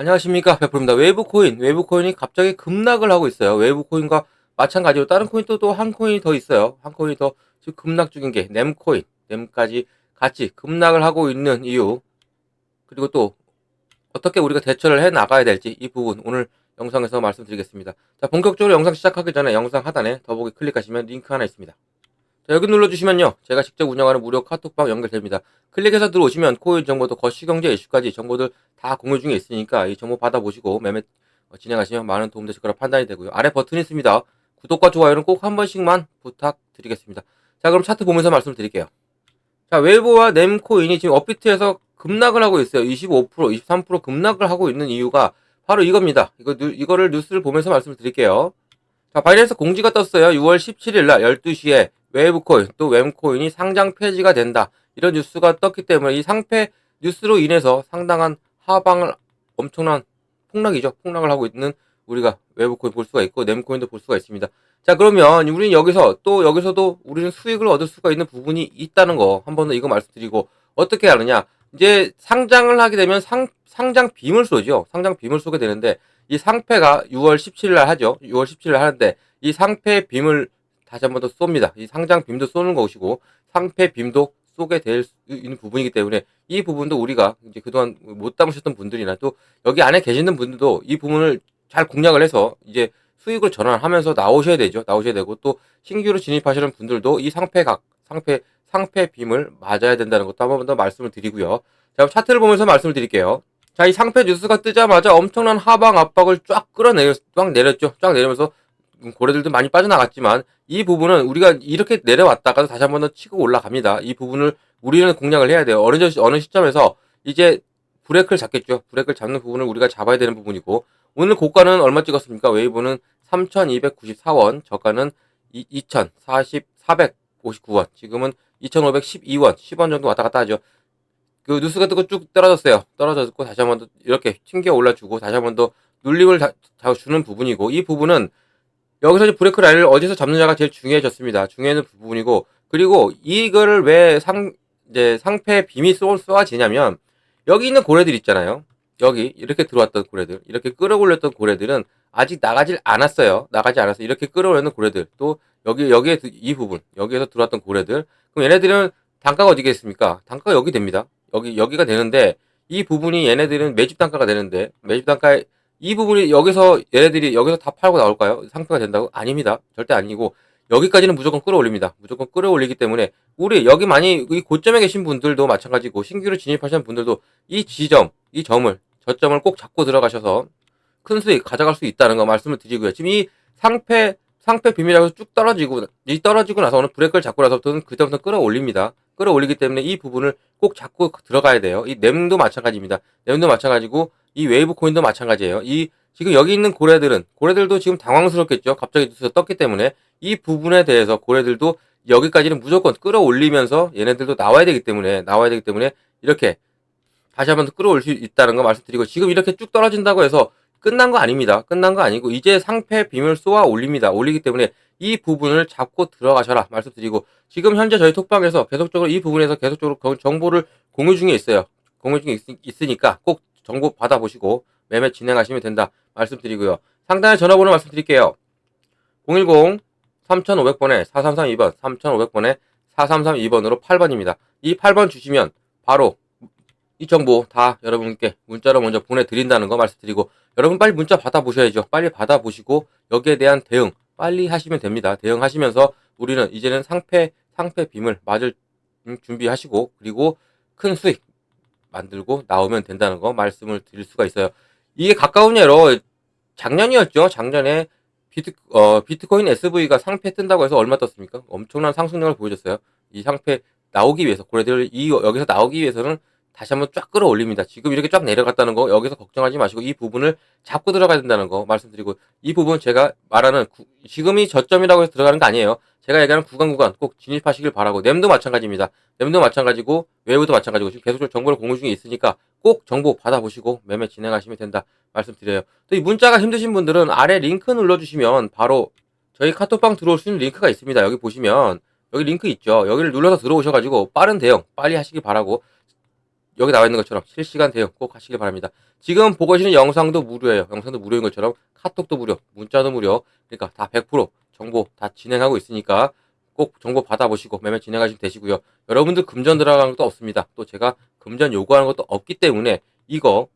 안녕하십니까 베프입니다. 외부 코인, 외부 코인이 갑자기 급락을 하고 있어요. 외부 코인과 마찬가지로 다른 코인도 또한 코인이 더 있어요. 한 코인이 더 지금 급락 중인 게 넴코인, 넴까지 같이 급락을 하고 있는 이유 그리고 또 어떻게 우리가 대처를 해 나가야 될지 이 부분 오늘 영상에서 말씀드리겠습니다. 자 본격적으로 영상 시작하기 전에 영상 하단에 더보기 클릭하시면 링크 하나 있습니다. 자, 여기 눌러주시면요. 제가 직접 운영하는 무료 카톡방 연결됩니다. 클릭해서 들어오시면 코인 정보도 거시경제 이슈까지 정보들 다 공유 중에 있으니까 이 정보 받아보시고 매매 어, 진행하시면 많은 도움 되실 거라 판단이 되고요. 아래 버튼이 있습니다. 구독과 좋아요는 꼭 한 번씩만 부탁드리겠습니다. 자, 그럼 차트 보면서 말씀드릴게요. 자, 웨이브와 넴코인이 지금 업비트에서 급락을 하고 있어요. 25%, 23% 급락을 하고 있는 이유가 바로 이겁니다. 이거, 뉴- 이거를 뉴스를 보면서 말씀드릴게요. 자, 바이낸스 공지가 떴어요. 6월 17일 날 12시에 웨이브 코인 또 웸 코인이 상장 폐지가 된다. 이런 뉴스가 떴기 때문에 이 상패 뉴스로 인해서 상당한 하방을 엄청난 폭락이죠. 폭락을 하고 있는 우리가 웨이브 코인 볼 수가 있고 넴 코인도 볼 수가 있습니다. 자, 그러면 우리는 여기서 또 여기서도 우리는 수익을 얻을 수가 있는 부분이 있다는 거 한 번 더 이거 말씀드리고 어떻게 하느냐? 이제 상장을 하게 되면 상 상장 쏘죠. 상장 빔을 쏘게 되는데 이 상패가 6월 17일 날 하죠. 6월 17일 날 하는데 이 상패 빔을 다시 한 번 더 쏩니다. 이 상장 빔도 쏘는 것이고 상패 빔도 쏘게 될 수 있는 부분이기 때문에 이 부분도 우리가 이제 그동안 못 담으셨던 분들이나 또 여기 안에 계시는 분들도 이 부분을 잘 공략을 해서 이제 수익을 전환하면서 나오셔야 되죠. 나오셔야 되고 또 신규로 진입하시는 분들도 이 상패각, 상패, 상패 빔을 맞아야 된다는 것도 한 번 더 말씀을 드리고요. 자, 차트를 보면서 말씀을 드릴게요. 자, 이 상패 뉴스가 뜨자마자 엄청난 하방 압박을 쫙 끌어내렸, 쫙 내렸죠. 쫙 내리면서 음, 고래들도 많이 빠져나갔지만 이 부분은 우리가 이렇게 내려왔다가도 다시 한 번 더 치고 올라갑니다. 이 부분을 우리는 공략을 해야 돼요. 어느, 저- 어느 시점에서 이제 브레이크를 잡겠죠. 브레이크를 잡는 부분을 우리가 잡아야 되는 부분이고 오늘 고가는 얼마 찍었습니까? 웨이브는 3,294원, 저가는 2,459원, 지금은 2,512원, 10원 정도 왔다 갔다 하죠. 그 뉴스가 뜨고 쭉 떨어졌어요. 떨어졌고 다시 한 번 더 이렇게 튕겨 올라주고 다시 한 번 더 눌림을 다, 다 주는 부분이고 이 부분은 여기서 이제 브레이크 라인을 어디서 잡느냐가 제일 중요해졌습니다. 중요한 부분이고 그리고 이거를 왜 상 이제 상패 빔이 쏘, 쏘아지냐면 여기 있는 고래들 있잖아요. 여기 이렇게 들어왔던 고래들, 이렇게 끌어올렸던 고래들은 아직 나가질 않았어요. 나가지 않았어. 이렇게 끌어올리는 고래들 또 여기 여기에 드- 이 부분 여기에서 들어왔던 고래들 그럼 얘네들은 단가가 어디겠습니까? 단가가 여기 됩니다. 여기 여기가 되는데 이 부분이 얘네들은 매집 단가가 되는데 매집 단가 이 부분이 여기서 얘네들이 여기서 다 팔고 나올까요? 상표가 된다고? 아닙니다. 절대 아니고 여기까지는 무조건 끌어올립니다. 무조건 끌어올리기 때문에 우리 여기 많이 이 고점에 계신 분들도 마찬가지고 신규로 진입하시는 분들도 이 지점, 이 점을 저점을 꼭 잡고 들어가셔서 큰 수익 가져갈 수 있다는 거 말씀을 드리고요. 지금 이 상패 상패 비밀하고 쭉 떨어지고 이 떨어지고 나서는 브레이크를 잡고 나서부터는 그때부터 끌어올립니다. 끌어올리기 때문에 이 부분을 꼭 잡고 들어가야 돼요. 이 램도 마찬가지입니다. 램도 마찬가지고 이 웨이브 코인도 마찬가지예요. 이 지금 여기 있는 고래들은 고래들도 지금 당황스럽겠죠. 갑자기 뉴스가 떴기 때문에 이 부분에 대해서 고래들도 여기까지는 무조건 끌어올리면서 얘네들도 나와야 되기 때문에 나와야 되기 때문에 이렇게 다시 한번 더 끌어올 수 있다는 거 말씀드리고 지금 이렇게 쭉 떨어진다고 해서 끝난 거 아닙니다. 끝난 거 아니고 이제 상패 빔을 쏘아 올립니다. 올리기 때문에 이 부분을 잡고 들어가셔라 말씀드리고 지금 현재 저희 톡방에서 계속적으로 이 부분에서 계속적으로 거- 정보를 공유 중에 있어요. 공유 중에 있, 으니까 꼭 정보 받아보시고 매매 진행하시면 된다 말씀드리고요. 상단에 전화번호 말씀드릴게요. 010 3500번에 4332번 3500번에 4332번으로 8번입니다. 이 8번 주시면 바로 이 정보 다 여러분께 문자로 먼저 보내드린다는 거 말씀드리고 여러분 빨리 문자 받아보셔야죠. 빨리 받아보시고 여기에 대한 대응 빨리 하시면 됩니다. 대응하시면서 우리는 이제는 상패 상패 빔을 맞을 음, 준비하시고 그리고 큰 수익 만들고 나오면 된다는 거 말씀을 드릴 수가 있어요. 이게 가까운 예로 작년이었죠. 작년에 비트, 어, 비트코인 SV가 상패 뜬다고 해서 얼마 떴습니까? 엄청난 상승력을 보여줬어요. 이 상패 나오기 위해서 고래들 이 여기서 나오기 위해서는 다시 한번 쫙 끌어올립니다. 지금 이렇게 쫙 내려갔다는 거 여기서 걱정하지 마시고 이 부분을 잡고 들어가야 된다는 거 말씀드리고 이 부분 제가 말하는 구- 지금이 저점이라고 해서 들어가는 거 아니에요. 제가 얘기하는 구간 구간 꼭 진입하시길 바라고 램도 마찬가지입니다. 램도 마찬가지고 웨이브도 마찬가지고 지금 계속적으로 정보를 공유 중에 있으니까 꼭 정보 받아보시고 매매 진행하시면 된다 말씀드려요. 또 이 문자가 힘드신 분들은 아래 링크 눌러주시면 바로 저희 카톡방 들어올 수 있는 링크가 있습니다. 여기 보시면 여기 링크 있죠. 여기를 눌러서 들어오셔가지고 빠른 대응 빨리 하시기 바라고 여기 나와 있는 것처럼 실시간 대응 꼭 하시길 바랍니다. 지금 보고 계시는 영상도 무료예요. 영상도 무료인 것처럼 카톡도 무료, 문자도 무료. 그러니까 다 100% 정보 다 진행하고 있으니까 꼭 정보 받아보시고 매매 진행하시면 되시고요. 여러분들 금전 들어가는 것도 없습니다. 또 제가 금전 요구하는 것도 없기 때문에 이거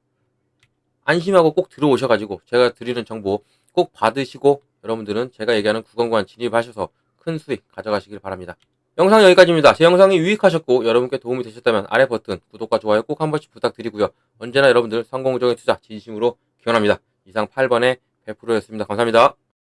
안심하고 꼭 들어오셔가지고 제가 드리는 정보 꼭 받으시고 여러분들은 제가 얘기하는 구간구간 진입하셔서 큰 수익 가져가시길 바랍니다. 영상 여기까지입니다. 제 영상이 유익하셨고 여러분께 도움이 되셨다면 아래 버튼 구독과 좋아요 꼭 한 번씩 부탁드리고요. 언제나 여러분들 성공적인 투자 진심으로 기원합니다. 이상 8번의 100%였습니다. 감사합니다.